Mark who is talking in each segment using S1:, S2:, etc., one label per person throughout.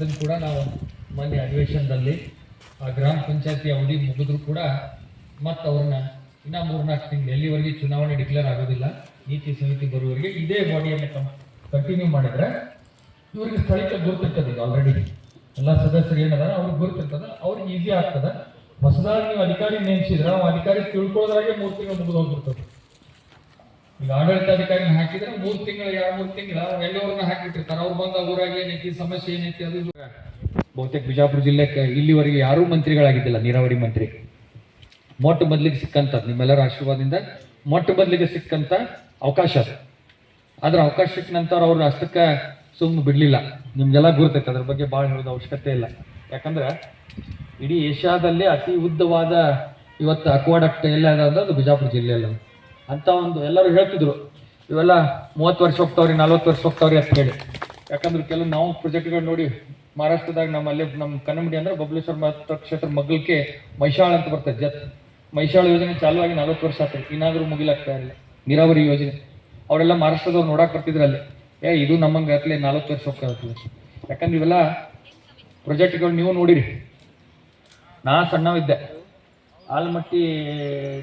S1: ಅದನ್ನು ಕೂಡ ನಾವು ಮೊನ್ನೆ ಅಧಿವೇಶನದಲ್ಲಿ ಆ ಗ್ರಾಮ ಪಂಚಾಯತಿ ಅವಧಿ ಮುಗಿದ್ರು ಕೂಡ ಮತ್ತು ಅವ್ರನ್ನ ಇನ್ನ ಮೂರ್ನಾಲ್ಕು ತಿಂಗಳು ಎಲ್ಲಿವರೆಗೆ ಚುನಾವಣೆ ಡಿಕ್ಲೇರ್ ಆಗೋದಿಲ್ಲ, ನೀತಿ ಸಮಿತಿ ಬರುವವರೆಗೆ ಇದೇ ಬಾಡಿಯನ್ನು ಕಂಟಿನ್ಯೂ ಮಾಡಿದ್ರೆ ಇವರಿಗೆ ಸ್ಥಳೀಯ ಗುರುತಿರ್ತದೆ ಈಗ ಆಲ್ರೆಡಿ ಎಲ್ಲ ಸದಸ್ಯರು ಏನದಾರ ಅವ್ರಿಗೆ ಗುರುತಿರ್ತದ, ಅವ್ರಿಗೆ ಈಸಿ ಆಗ್ತದೆ. ಹೊಸದಾಗಿ ನೀವು ಅಧಿಕಾರಿ ನೇಮಿಸಿದ್ರೆ ಅಧಿಕಾರಿ ತಿಳ್ಕೊಳ್ಳೋದ್ರಾಗೆ ಮೂರು ತಿಂಗಳು ಮುಗಿದು ಹೋಗ್ಬಿಡ್ತದೆ. ಈಗ ಆಡಳಿತಾಧಿಕಾರಿ ಹಾಕಿದ್ರೆ ಮೂರು ತಿಂಗಳು, ಎರಡು ಮೂರು ತಿಂಗಳ ಎಲ್ಲವರನ್ನ ಹಾಕಿಟ್ಟಿರ್ತಾರೆ. ಅವ್ರು ಬಂದ ಊರಾಗ ಏನೈತಿ, ಸಮಸ್ಯೆ ಏನೈತಿ, ಅದು. ಬಹುತೇಕ ಬಿಜಾಪುರ ಜಿಲ್ಲೆಗೆ ಇಲ್ಲಿವರೆಗೆ ಯಾರೂ ಮಂತ್ರಿಗಳಾಗಿದ್ದಿಲ್ಲ, ನೀರಾವರಿ ಮಂತ್ರಿ. ಮೊಟ್ಟ ಮೊದಲಿಗೆ ಸಿಕ್ಕಂತ, ನಿಮ್ಮೆಲ್ಲರ ಆಶೀರ್ವಾದದಿಂದ ಮೊಟ್ಟ ಮೊದಲಿಗೆ ಸಿಕ್ಕಂತ ಅವಕಾಶ ಅದು. ಅವಕಾಶ ಸಿಕ್ಕ ನಂತರ ಅವ್ರು ಅಷ್ಟಕ್ಕೆ ಸುಮ್ಮನೆ ಬಿಡಲಿಲ್ಲ. ನಿಮ್ಗೆಲ್ಲ ಗುರ್ತೈತೆ, ಅದ್ರ ಬಗ್ಗೆ ಭಾಳ ಹೇಳೋದು ಅವಶ್ಯಕತೆ ಇಲ್ಲ. ಯಾಕಂದ್ರೆ ಇಡೀ ಏಷ್ಯಾದಲ್ಲಿ ಅತಿ ಉದ್ದವಾದ ಇವತ್ತು ಅಕ್ವಾಡಕ್ಟ್ ಎಲ್ಲ ಅದು ಬಿಜಾಪುರ ಜಿಲ್ಲೆಯಲ್ಲಿ ಅಂತ ಒಂದು ಎಲ್ಲರೂ ಹೇಳ್ತಿದ್ರು. ಇವೆಲ್ಲ ಮೂವತ್ತು ವರ್ಷ ಹೋಗ್ತಾವ್ರಿ, ನಲ್ವತ್ತು ವರ್ಷ ಹೋಗ್ತಾವ್ರಿ ಅಂತ ಹೇಳಿ. ಯಾಕಂದ್ರೆ ಕೆಲವು ನಾವು ಪ್ರೊಜೆಕ್ಟ್ಗಳು ನೋಡಿ ಮಹಾರಾಷ್ಟ್ರದಾಗ ನಮ್ಮಲ್ಲಿ ನಮ್ಮ ಕನ್ನಡಿ ಅಂದ್ರೆ ಬಬ್ಲೇಶ್ವರ ಕ್ಷೇತ್ರ ಮಗ್ಗಲ್ಕೆ ಮೈಶಾಳ ಅಂತ ಬರ್ತದೆ ಜತ್. ಮೈಶಾಳ ಯೋಜನೆ ಚಾಲು ಆಗಿ ನಲ್ವತ್ತು ವರ್ಷ ಆಗ್ತದೆ ಇನ್ನಾದ್ರೂ ಮುಗಿಲಾಗ್ತಾ ಇಲ್ಲ. ನೀರಾವರಿ ಯೋಜನೆ. ಅವರೆಲ್ಲ ಮಹಾರಾಷ್ಟ್ರದವ್ರು ನೋಡಕ್ ಬರ್ತಿದ್ರು ಅಲ್ಲಿ. ಏ, ಇದು ನಮ್ಮಂಗೆ ಅತ್ಲೆ ನಲ್ವತ್ತು ವರ್ಷ ಹೋಗ್ತದೆ ಯಾಕಂದ್ರೆ ಇವೆಲ್ಲ ಪ್ರೊಜೆಕ್ಟ್ಗಳು ನೀವು ನೋಡಿರಿ. ನಾ ಸಣ್ಣವಿದ್ದೆ. ಆಲಮಟ್ಟಿ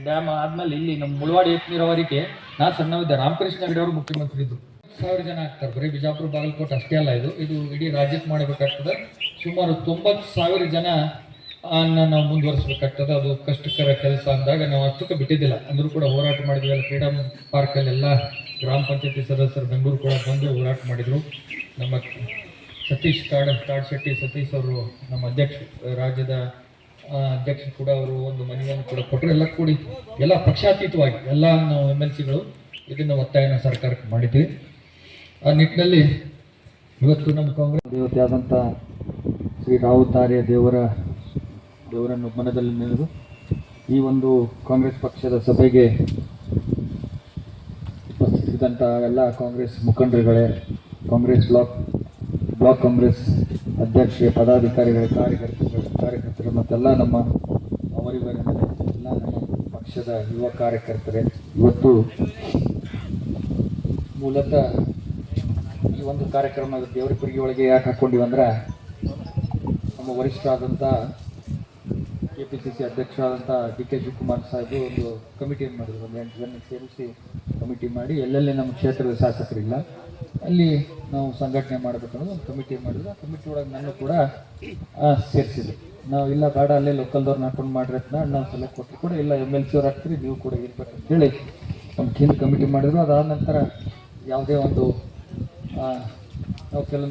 S1: ಡ್ಯಾಮ್ ಆದ್ಮೇಲೆ ಇಲ್ಲಿ ನಮ್ಮ ಮುಳವಾಡಿ ಏತ್ ನೀರಾವರಿಗೆ ನಾ ಸಣ್ಣವಿದ್ದೆ ರಾಮಕೃಷ್ಣ ಹೆಗಡೆ ಅವರು ಮುಖ್ಯಮಂತ್ರಿ ಇದ್ದರು ಸಾವಿರ ಜನ ಆಗ್ತಾರೆ, ಬರೀ ಬಿಜಾಪುರ, ಬಾಗಲಕೋಟೆ ಅಷ್ಟೇ ಅಲ್ಲ ಇದು. ಇದು ಇಡೀ ರಾಜ್ಯಕ್ಕೆ ಮಾಡಬೇಕಾಗ್ತದೆ. ಸುಮಾರು ತೊಂಬತ್ತು ಸಾವಿರ ಜನ ನಾವು ಮುಂದುವರಿಸ್ಬೇಕಾಗ್ತದೆ. ಅದು ಕಷ್ಟಕರ ಕೆಲಸ ಅಂದಾಗ ನಾವು ಅಷ್ಟಕ್ಕೆ ಬಿಟ್ಟಿದ್ದಿಲ್ಲ. ಅಂದರೂ ಕೂಡ ಹೋರಾಟ ಮಾಡಿದ್ವಿ. ಅಲ್ಲಿ ಫ್ರೀಡಮ್ ಪಾರ್ಕಲ್ಲೆಲ್ಲ ಗ್ರಾಮ ಪಂಚಾಯತಿ ಸದಸ್ಯರು ಬೆಂಗಳೂರು ಕೂಡ ಬಂದು ಹೋರಾಟ ಮಾಡಿದರು. ನಮ್ಮ ಸತೀಶ್ ಕಾಡ್ ಕಾಡ್ ಶೆಟ್ಟಿ ಸತೀಶ್ ಅವರು ನಮ್ಮ ಅಧ್ಯಕ್ಷ, ರಾಜ್ಯದ ಅಧ್ಯಕ್ಷರು ಕೂಡ ಅವರು ಒಂದು ಮನವಿಯನ್ನು ಕೂಡ ಕೊಟ್ಟರು. ಎಲ್ಲ ಕೂಡಿ ಎಲ್ಲ ಪಕ್ಷಾತೀತವಾಗಿ ಎಲ್ಲ ನಾವು ಎಂ ಎಲ್ ಸಿಗಳು ಇದನ್ನು ಒತ್ತಾಯನ ಸರ್ಕಾರಕ್ಕೆ ಮಾಡಿದ್ವಿ. ಆ ನಿಟ್ಟಿನಲ್ಲಿ ಇವತ್ತು ನಮ್ಮ ಕಾಂಗ್ರೆಸ್ ದೇವತೆ ಆದಂಥ ಶ್ರೀ ರಾವುತಾರ್ಯ ದೇವರ ದೇವರನ್ನು ಮನದಲ್ಲಿ ನೆನೆದು ಈ ಒಂದು ಕಾಂಗ್ರೆಸ್ ಪಕ್ಷದ ಸಭೆಗೆ ಉಪಸ್ಥಿತಿದ್ದಂಥ ಎಲ್ಲ ಕಾಂಗ್ರೆಸ್ ಮುಖಂಡರುಗಳೇ, ಕಾಂಗ್ರೆಸ್ ಬ್ಲಾಕ್ ಬ್ಲಾಕ್ ಕಾಂಗ್ರೆಸ್ ಅಧ್ಯಕ್ಷ, ಪದಾಧಿಕಾರಿಗಳ ಕಾರ್ಯಕರ್ತರು ಕಾರ್ಯಕರ್ತರು ಮತ್ತೆಲ್ಲ ನಮ್ಮ ಅವರಿವರಿದ್ದಾರೆ ಎಲ್ಲ ನಮ್ಮ ಪಕ್ಷದ ಯುವ ಕಾರ್ಯಕರ್ತರೇ. ಇವತ್ತು ಮೂಲತಃ ಈ ಒಂದು ಕಾರ್ಯಕ್ರಮ ದೇವರ ಕುರಿಗೆ ಒಳಗೆ ಯಾಕೆ ಹಾಕ್ಕೊಂಡಿವಿ ಅಂದ್ರೆ ನಮ್ಮ ವರಿಷ್ಠರಾದಂಥ ಕೆ ಪಿ ಸಿ ಸಿ ಅಧ್ಯಕ್ಷರಾದಂಥ ಡಿ ಕೆ ಶಿವಕುಮಾರ್ ಸಾಹೇಬ್ ಒಂದು ಕಮಿಟಿಯನ್ನು ಮಾಡಿದ್ರು. ಒಂದು ಎಂಟು ಜನ ಸೇರಿಸಿ ಕಮಿಟಿ ಮಾಡಿ ಎಲ್ಲೆಲ್ಲಿ ನಮ್ಮ ಕ್ಷೇತ್ರದ ಶಾಸಕರಿಲ್ಲ. ಅಲ್ಲಿ ನಾವು ಸಂಘಟನೆ ಮಾಡಬೇಕನ್ನೋದು ಒಂದು ಕಮಿಟಿ ಮಾಡಿದ್ರು. ಆ ಕಮಿಟಿ ಒಳಗೆ ನಾನು ಕೂಡ ಸೇರಿಸಿದೆ ನಾವು ಇಲ್ಲ ಬೇಡ, ಅಲ್ಲೇ ಲೋಕಲ್ದವ್ರನ್ನ ಹಾಕೊಂಡು ಮಾಡ್ರಿ ಅಂತ ನಾವು ಸಲಹೆ ಕೊಟ್ಟರು ಕೂಡ ಇಲ್ಲ ಎಂ ಎಲ್ ಸಿ ಅವ್ರು ಹಾಕ್ತೀರಿ, ನೀವು ಕೂಡ ಅಂತೇಳಿ ಒಂದು ಹಿಂದೆ ಕಮಿಟಿ ಮಾಡಿದ್ರು. ಅದಾದ ನಂತರ ಯಾವುದೇ ಒಂದು ನಾವು ಕೆಲವೊಂದು